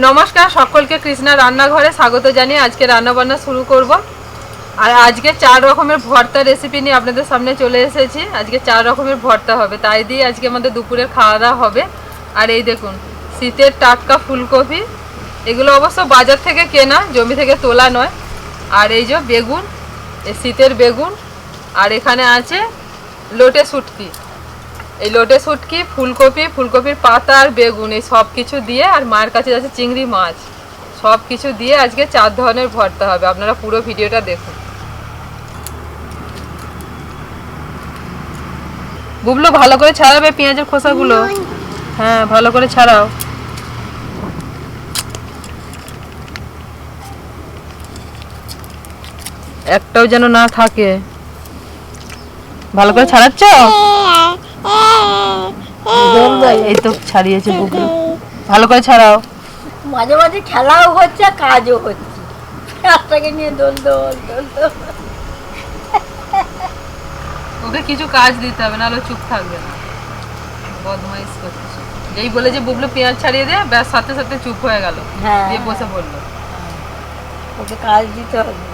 নমস্কার, সকলকে কৃষ্ণা রান্নাঘরে স্বাগত জানিয়ে আজকে রান্না বান্না শুরু করব। আর আজকে চার রকমের ভর্তা রেসিপি নিয়ে আপনাদের সামনে চলে এসেছি। আজকে চার রকমের ভর্তা হবে, তাই দিয়ে আজকে আমাদের দুপুরের খাওয়া দাওয়া হবে। আর এই দেখুন, শীতের টাটকা ফুলকপি, এগুলো অবশ্য বাজার থেকে কেনা, জমি থেকে তোলা নয়। আর এই যে বেগুন, এই শীতের বেগুন, আর এখানে আছে লোটে শুটকি। এই লোটে শুটকি ফুলকপি ফুলকপির পাতা আর বেগুন এই সব কিছু দিয়ে আর মায়ের কাছে আছে চিংড়ি মাছ। সব কিছু দিয়ে আজকে চার ধরনের ভর্তা হবে। আপনারা পুরো ভিডিওটা দেখুন। বুবলু ভালো করে ছাড়াবে পেঁয়াজের খোসাগুলো? হ্যাঁ ভালো করে ছাড়াও। একটাও যেন না থাকে। ভালো করে ছাড়াচ্ছ? এই তো ছাড়িয়েছে বুবলু ভালো করে ছাড়াও। মাঝে মাঝে খেলাও হচ্ছে কাজও হচ্ছে। নিয়ে দোল দোল দোল দোল। ওকে কিছু কাজ দিতে হবে নাহলে চুপ থাকবে না। বদমাইশ করছে। যেই বলে যে বুবলু পেঁয়াজ ছাড়িয়ে দে ব্যাস সাথে সাথে চুপ হয়ে গেল। হ্যাঁ। দিয়ে বসে পড়ল ওকে কাজ দিতে হবে।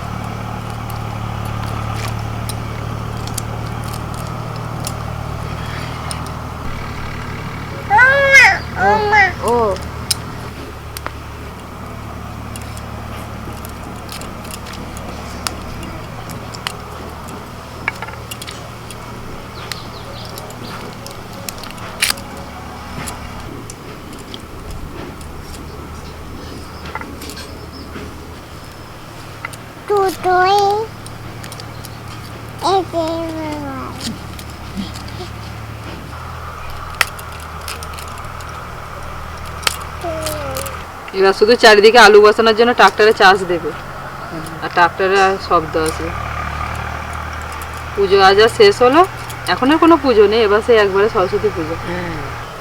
এবার শুধু চারিদিকে আলু বসানোর জন্য ট্রাক্টরে চাষ দেবে। আর ট্রাক্টরে শব্দ আসবে পুজো আজ আর শেষ হলো। এখন আর কোনো পুজো নেই এবার সেই একবারে সরস্বতী পুজো।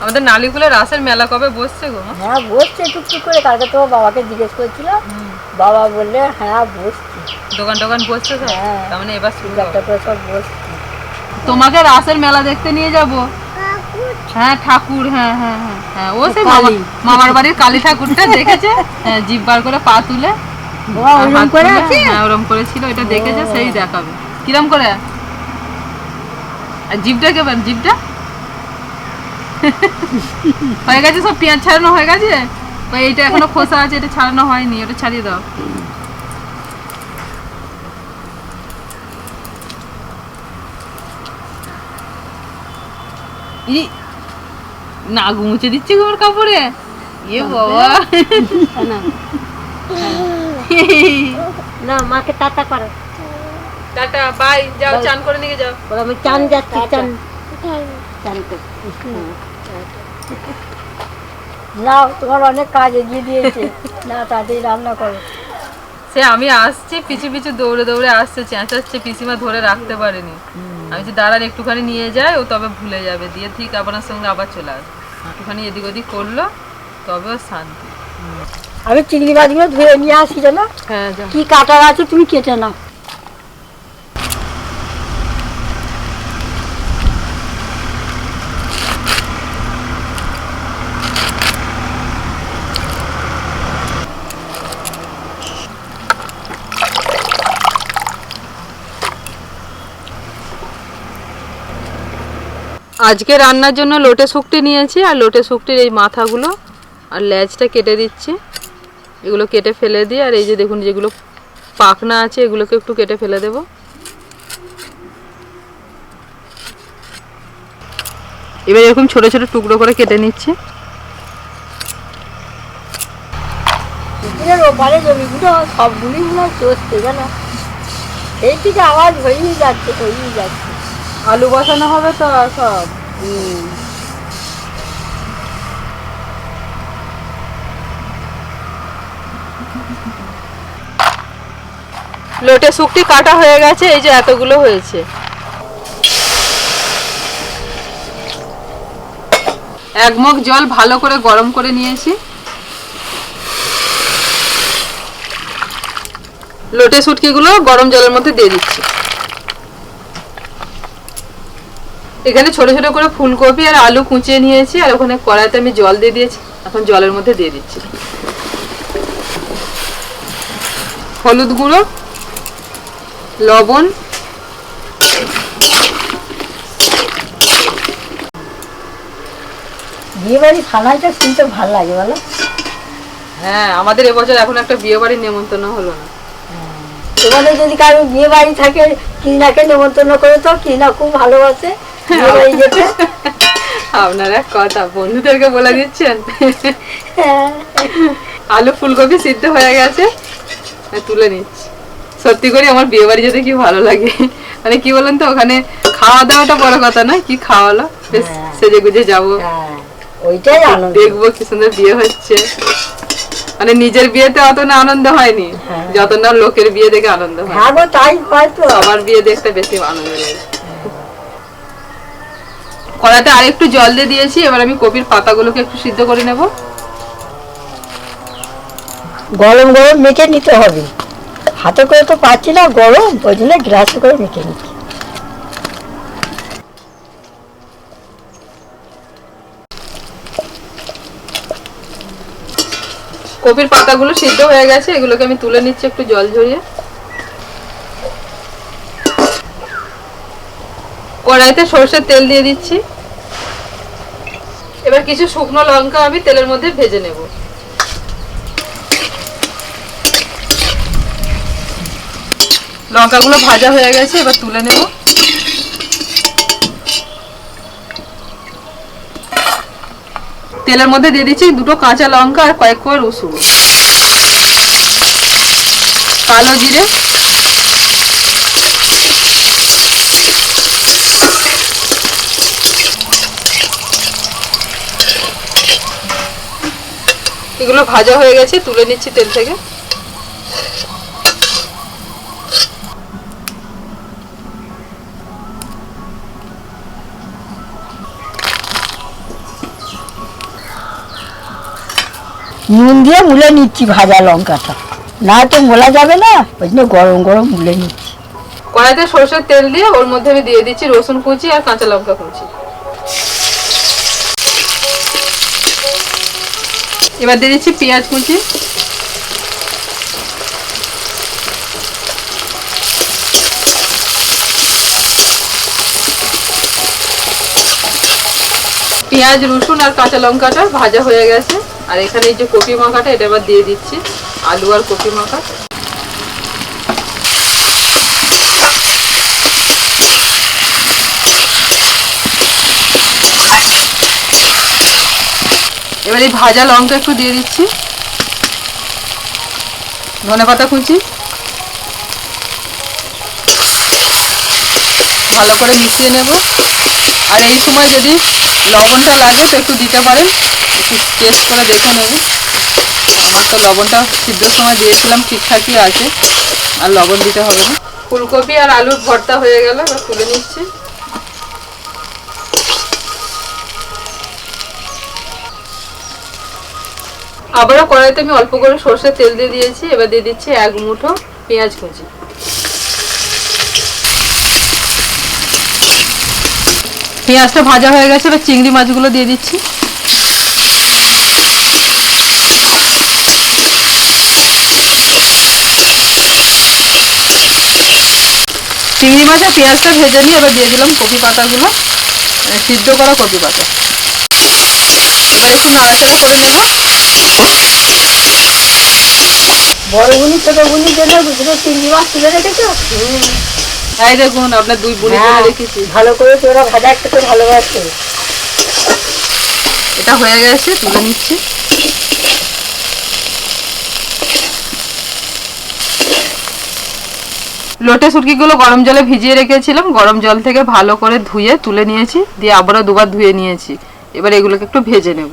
আমাদের নালিগুলো রাসের মেলা কবে বসছে গো? হ্যাঁ বসছে টুকটুক করে। কালকে তো বাবাকে জিজ্ঞেস করেছিল বাবা বললে হ্যাঁ বসছে। দোকান টোকান বসছে হ্যাঁ। তার মানে এবার শুরু সব বসছে। তোমাকে রাসের মেলা দেখতে নিয়ে যাব? হ্যাঁ ঠাকুর হ্যাঁ হ্যাঁ হ্যাঁ হ্যাঁ। ও সেই মামা- মামার বাড়ির কালী ঠাকুরটা দেখেছে? হ্যাঁ জিভ বার করে পা তুলে। হাত করে আছে? হ্যাঁ ওরম করেছিল এটা দেখেছে সেই দেখাবে। কিরম করে? আর জিভটা কেমন জিভটা? হয়ে গেছে সব পেঁয়াজ ছাড়ানো হয়ে গেছে? এইটা এখনও খোসা আছে এটা ছাড়ানো হয়নি ওটা ছাড়িয়ে দাও। ই মুছে দিচ্ছে কাপড়ে। ইয়ে বাবা। না। মাকে টাটা করো। টাটা বাই যাও চান করে নিয়ে যাও। বলো আমি চান যাচ্ছি চান। চান নাও তোমার অনেক কাজ এগিয়ে দিয়েছে। না তাড়াতাড়ি রান্না করো। সে আমি আসছি পিছু পিছু দৌড়ে দৌড়ে আসছে চেঁচাচ্ছে পিসিমা ধরে রাখতে পারেনি। আমি যদি দাঁড়ার একটুখানি নিয়ে যাই ও তবে ভুলে যাবে। দিয়ে ঠিক আপনার সঙ্গে আবার চলে আসবে। একটুখানি এদিক ওদিক করল তবে শান্তি। আমি চিংড়ি মাছগুলো ধুয়ে নিয়ে আসি জানো? হ্যাঁ কি কাটার আছে তুমি কেটে নাও। আজকে রান্নার জন্য লোটে শুকটি নিয়েছি আর লোটে শুকটির এই মাথাগুলো আর লেজটা কেটে দিচ্ছি। এগুলো কেটে ফেলে দিই আর এই যে দেখুন যেগুলো পাখনা আছে এগুলোকে একটু কেটে ফেলে দেব। এবার এরকম ছোট ছোট টুকরো করে কেটে নিচ্ছি। ওপারে জমিগুলো সবগুলি মনে হয় চষছে জানো এই থেকে আওয়াজ হয়েই যাচ্ছে হয়েই যাচ্ছে। আলু বসানো হবে তো সব? লোটে শুকটি কাটা হয়ে গেছে, এই যে এতগুলো হয়েছে। এক মগ জল ভালো করে গরম করে নিয়েছি। লোটে শুটকিগুলো গরম জলের মধ্যে দিয়ে দিচ্ছি। এখানে ছোট ছোট করে ফুলকপি আর আলু কুচিয়ে নিয়েছি আর ওখানে কড়াইতে আমি জল দিয়ে দিয়েছি। এখন জলের মধ্যে দিয়ে দিচ্ছি। হলুদ গুঁড়ো লবণ বিয়ে বাড়ি খানাটা শুনতে ভালো লাগে বলো। হ্যাঁ আমাদের এবছর এখন একটা বিয়ে বাড়ির নেমন্তন্ন হলো না। তোমাদের যদি কারও বিয়ে বাড়ি থাকে কিনাকে নেমন্তন্ন করে তো কিনা খুব ভালোবাসে। আপনার এক কথা বন্ধুদেরকে বলে দিচ্ছেন। হ্যাঁ। আলু ফুলকপি সিদ্ধ হয়ে গেছে তুলে নিচ্ছি। সত্যি করে আমার বিয়ে বাড়ি যেতে কি ভালো লাগে? মানে কি বলেন তো ওখানে খাওয়া দাওয়াটা বড় কথা না কি খাওয়ালো? বেশ হ্যাঁ। সেজে গুজে যাব। হ্যাঁ, ওইটাই আনন্দ। দেখব কি সুন্দর বিয়ে হচ্ছে। মানে নিজের বিয়েতে অত না আনন্দ হয়নি। হ্যাঁ। যত না লোকের বিয়ে দেখে আনন্দ হয়। হ্যাঁ তাই হয় তো। সবার বিয়ে দেখতে বেশি আনন্দ লাগে। কড়াতে আরেকটু জল দিয়ে দিয়েছি এবার আমি কপির পাতাগুলোকে একটু সিদ্ধ করে নেব। গরম গরম মেখে নিতে হবে। হাতে করে তো পাচ্ছি না গরম ওই জন্য গ্লাসে করে মেখে নিচ্ছি। কপির পাতাগুলো সিদ্ধ হয়ে গেছে এগুলোকে আমি তুলে নিচ্ছি একটু জল ঝরিয়ে। কড়াইতে সর্ষের তেল দিয়ে দিচ্ছি। এবার কিছু শুকনো লঙ্কা আমি তেলের মধ্যে ভেজে নেব। লঙ্কাগুলো ভাজা হয়ে গেছে, এবার তুলে নেব। তেলের মধ্যে দিয়ে দিচ্ছি দুটো কাঁচা লঙ্কা আর কয়েক কোয়া রসুন। কালো জিরে এগুলো ভাজা হয়ে গেছে তুলে নিচ্ছি তেল থেকে। নুন দিয়ে মুলে নিচ্ছি ভাজা লঙ্কাটা। না তো মোলা যাবে না ওই জন্য গরম গরম মুলে নিচ্ছি। কড়াইতে সরষের তেল দিয়ে ওর মধ্যে আমি দিয়ে দিচ্ছি রসুন কুচি আর কাঁচা লঙ্কা কুচি। এবার দিয়ে দিচ্ছি পেঁয়াজ কুচি। পেঁয়াজ, রসুন আর কাঁচা লঙ্কাটা ভাজা হয়ে গেছে। আর এখানে এই যে কপি মাখাটা, এটা এবার দিয়ে দিচ্ছি। আলু আর কপি মাখা। এবার এই ভাজা লঙ্কা একটু দিয়ে দিচ্ছি। ধনে পাতা কুচি। ভালো করে মিশিয়ে নেব। আর এই সময় যদি লবণটা লাগে তো একটু দিতে পারেন। একটু টেস্ট করে দেখে নেবেন। আমার তো লবণটা সিদ্ধর সময় দিয়েছিলাম, ঠিকঠাকই আছে। আর লবণ দিতে হবে না। ফুলকপি আর আলুর ভর্তা হয়ে গেল, এবার তুলে নিচ্ছি। আবারও কড়াইতে আমি অল্প করে সর্ষের তেল দিয়ে দিয়েছি, এবার দিয়ে দিচ্ছি এক মুঠো পেঁয়াজ কুচি। পেঁয়াজটা ভাজা হয়ে গেছে, এবার চিংড়ি মাছগুলো দিয়ে দিচ্ছি। চিংড়ি মাছ আর পেঁয়াজটা ভেজে নিয়ে এবার দিয়ে দিলাম কপি পাতাগুলো মানে সিদ্ধ করা কপি পাতা। এবার একটু নাড়াচাড়া করে নেব। বড় গুনি ছোট গুনির জন্য দুটো চিংড়ি মাছ তুলে রেখেছো? এই দেখুন আপনার দুই বুড়ি রেখেছি। ভালো করে তোরা ভাজা খেতে ভালোবাসে এটা হয়ে গেছে তুলে নিচ্ছি। লোটে গরম জলে ভিজিয়ে রেখেছিলাম গরম জল থেকে ভালো করে ধুয়ে তুলে নিয়েছি দিয়ে আবারও দুবার ধুয়ে নিয়েছি। এবার এগুলোকে একটু ভেজে নেব।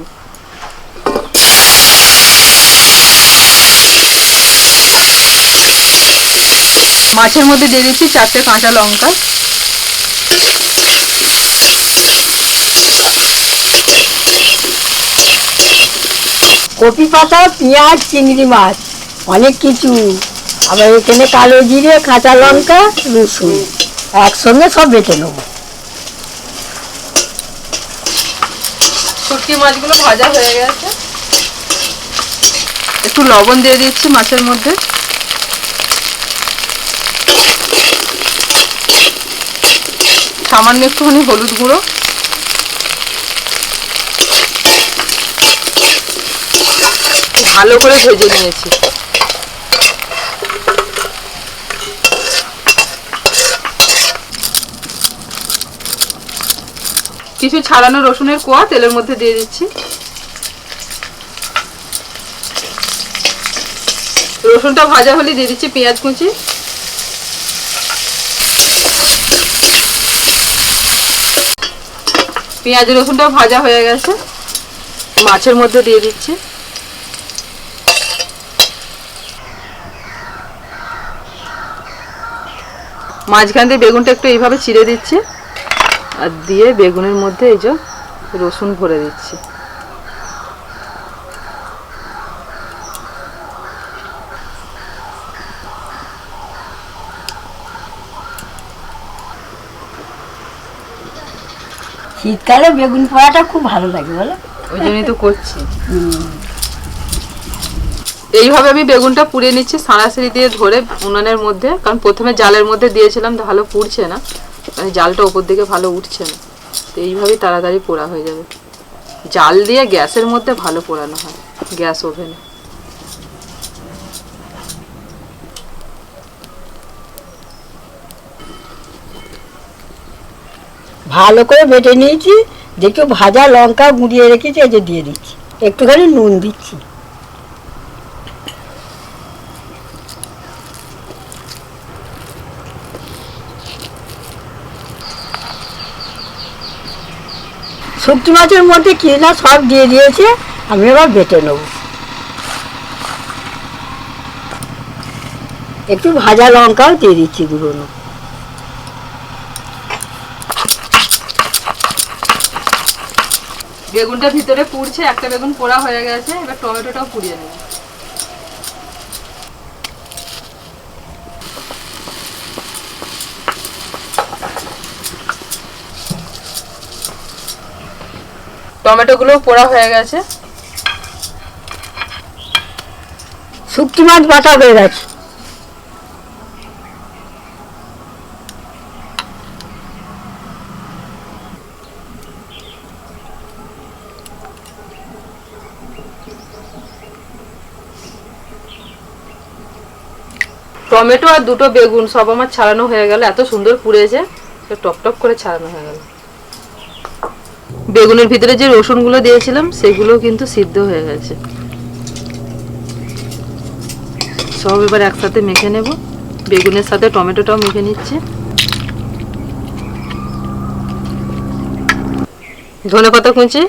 মাছের মধ্যে দিয়ে দিচ্ছি চারটে কাঁচা লঙ্কা। কপি পাতা পেঁয়াজ চিংড়ি মাছ অনেক কিছু। আবার এখানে কালো জিরে কাঁচা লঙ্কা রসুন। একসঙ্গে সব বেটে নেব। শুটকি মাছগুলো ভাজা হয়ে গেছে। একটু লবণ দিয়ে দিচ্ছি মাছের মধ্যে। সামান্য একটুখানি হলুদ গুঁড়ো। ভালো করে ভেজে নিয়েছি। কিছু ছাড়ানো রসুনের কোয়া তেলের মধ্যে দিয়ে দিচ্ছি। রসুনটা ভাজা হলে দিয়ে দিচ্ছি পেঁয়াজ কুচি। পেঁয়াজ রসুনটাও ভাজা হয়ে গেছে। মাছের মধ্যে দিয়ে দিচ্ছি। মাঝখান দিয়ে বেগুনটা একটু এইভাবে চিড়ে দিচ্ছি। আর দিয়ে বেগুনের মধ্যে এই যে রসুন ভরে দিচ্ছি। শীতকালে বেগুন পোড়াটা খুব ভালো লাগে বলো? ওই জন্যই তো করছি। এইভাবে আমি বেগুনটা পুড়িয়ে নিচ্ছি সাঁড়াশিড়ি দিয়ে ধরে উনানের মধ্যে কারণ প্রথমে জালের মধ্যে দিয়েছিলাম ভালো পুড়ছে না। মানে জালটা ওপর দিকে ভালো উঠছে না। তো এইভাবেই তাড়াতাড়ি পোড়া হয়ে যাবে। জাল দিয়ে গ্যাসের মধ্যে ভালো পোড়ানো হয় গ্যাস ওভেনে। ভালো করে বেটে নিয়েছি, দেখি ভাজা লঙ্কা গুঁড়িয়ে রেখেছি, এই যে দিয়ে দিচ্ছি। একটুখানি নুন দিচ্ছি। শুক্তি মাছের মধ্যে কি না সব দিয়ে দিয়েছে, আমি এবার বেটে নেব। একটু ভাজা লঙ্কাও দিয়ে দিচ্ছি গুঁড়োনো বেগুনটা ভিতরে পুড়ছে, একটা বেগুন পোড়া হয়ে গেছে, এবার টমেটোটাও পুড়িয়ে নেব। টমেটোগুলো পোড়া হয়ে গেছে। শুক্তি মাছ বাটা হয়ে গেছে। টমেটো আর দুটো বেগুন সব আমার ছাড়ানো হয়ে গেল, এত সুন্দর পুড়েছে। তো টপ টপ করে ছাড়ানো হয়ে গেল। বেগুনের ভিতরে যে রসুনগুলো দিয়েছিলাম, সেগুলো কিন্তু সিদ্ধ হয়ে গেছে। সব এবার একসাথে মেখে নেব। বেগুনের সাথে টমেটোটাও মেখে নিচ্ছি। ধনে পাতা কুচি,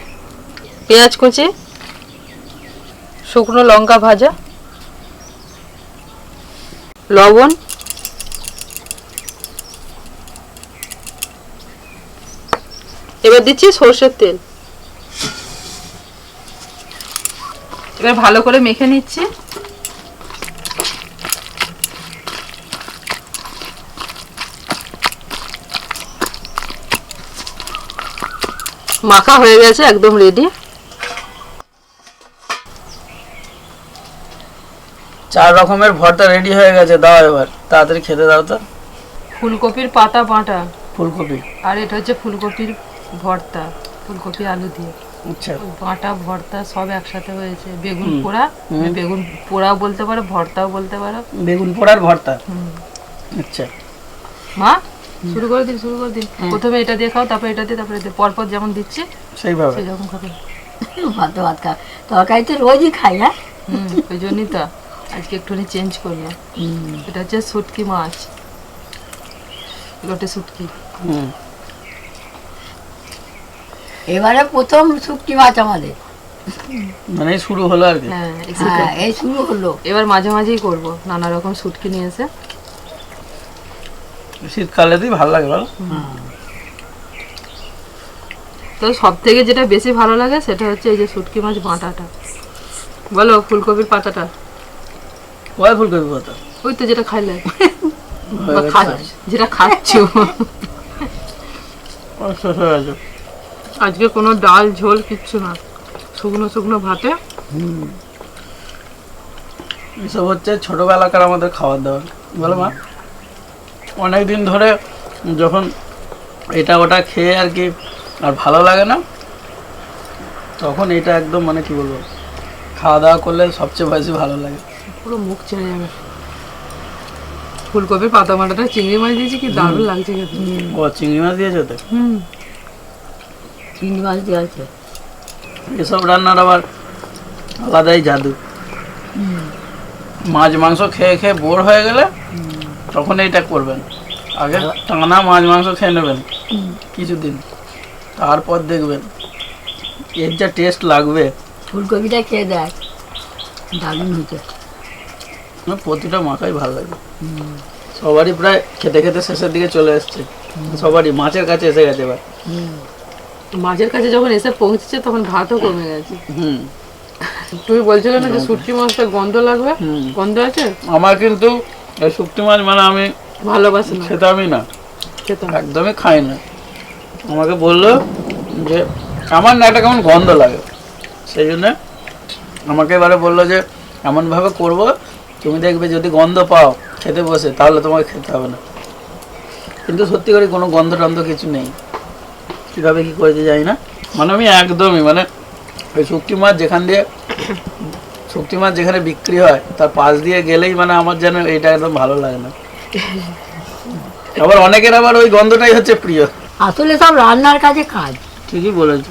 পেঁয়াজ কুচি, শুকনো লঙ্কা ভাজা। লবণ এবার দিচ্ছি সর্ষের তেল। এবার ভালো করে মেখে নিচ্ছি। মাখা হয়ে গেছে একদম রেডি চার রকমের ভর্তা রেডি হয়ে গেছে দাও এবার। তাড়াতাড়ি খেতে দাও তো। ফুলকপির পাতা বাটা। ফুলকপি। আর এটা হচ্ছে ফুলকপির ভর্তা ফুলকপি আলু দিয়ে। আচ্ছা। বাটা ভর্তা সব একসাথে হয়েছে। বেগুন পোড়া বেগুন পোড়াও বলতে পারো ভর্তাও বলতে পারো। বেগুন পোড়ার ভর্তা? আচ্ছা। মা শুরু করে দিন শুরু করে দিন। প্রথমে এটা দিয়ে খাও তারপরে এটা দিয়ে তারপরে দিয়ে। পরপর যেমন দিচ্ছি সেইভাবে। সেই রকম খাবে। ভাত ভাত খা। তরকারি তো রোজই খাই হ্যাঁ হুম ওই জন্যই তো। আজকে একটুখানি চেঞ্জ করলাম এটা হচ্ছে শুটকি মাছ। লোটে শুটকি এবারে প্রথম শুক্তি মাছ আমাদের। মানে শুরু হলো আর কি? হ্যাঁ। হ্যাঁ এই শুরু হলো। এবার মাঝে মাঝেই করব নানা রকম শুটকি নিয়ে এসে। শীতকালেতেই ভালো লাগে বলো। তো সব থেকে যেটা বেশি ভালো লাগে সেটা হচ্ছে এই যে শুটকি মাছ বাটাটা। বলো ফুলকপির পাতাটা। কয় ফুলকপি ভর্তা ওই তো যেটা খাইলে। যেটা খাচ্ছ। শেষ হয়ে গেছে আজকে কোনো ডাল ঝোল কিচ্ছু না। শুকনো শুকনো ভাতে। এসব হচ্ছে ছোটোবেলাকার আমাদের খাবার দাবার। বলো মা। অনেকদিন ধরে যখন এটা ওটা খেয়ে আর কি আর ভালো লাগে না তখন এটা একদম মানে কি বলব খাওয়া দাওয়া করলে সবচেয়ে বেশি ভালো লাগে। পুরো মুখ ছেড়ে যাবে। ফুলকপির পাতা মাটাটা চিংড়ি মাছ দিয়েছি কি দারুণ লাগছে খেতে। ও চিংড়ি মাছ দিয়েছ তো? হুম। চিংড়ি মাছ দিয়ে আছে এসব রান্নার আবার আলাদাই জাদু। মাছ মাংস খেয়ে খেয়ে বোর হয়ে গেলে তখন এইটা করবেন। আগে টানা মাছ মাংস খেয়ে নেবেন কিছুদিন। তারপর দেখবেন এর যা টেস্ট লাগবে। ফুলকপিটা খেয়ে দেখ দারুণ আমার প্রতিটা মাখাই ভালো লাগে। সবারই প্রায় খেতে খেতে শেষের দিকে চলে এসছে। সবারই মাছের কাছে এসে গেছে এবার। মাছের কাছে যখন এসে পৌঁছেছে তখন ভাতও কমে গেছে। হুম। তুমি বলছিলে না যে শুটকি মাছটা গন্ধ লাগবে? গন্ধ আছে? আমার কিন্তু এই শুক্তি মাছ মানে আমি ভালোবাসে না। খেতামই না। খেতাম। একদমই খাই না। আমাকে বলল যে আমার না একটা কেমন গন্ধ লাগে। সেই জন্য আমাকে এবারে বলল যে এমনভাবে করব তুমি দেখবে যদি গন্ধ পাও খেতে বসে তাহলে তোমাকে খেতে হবে না। কিন্তু সত্যি করে কোনো গন্ধ টন্ধ কিছু নেই। কীভাবে কী করেছে জানি না? মানে আমি একদমই মানে ওই শুক্তি মাছ যেখান দিয়ে শুক্তি মাছ যেখানে বিক্রি হয় তার পাশ দিয়ে গেলেই মানে আমার যেন এটা একদম ভালো লাগে না। আবার অনেকের আবার ওই গন্ধটাই হচ্ছে প্রিয়। আসলে সব রান্নার কাজে কাজ। ঠিকই বলেছ।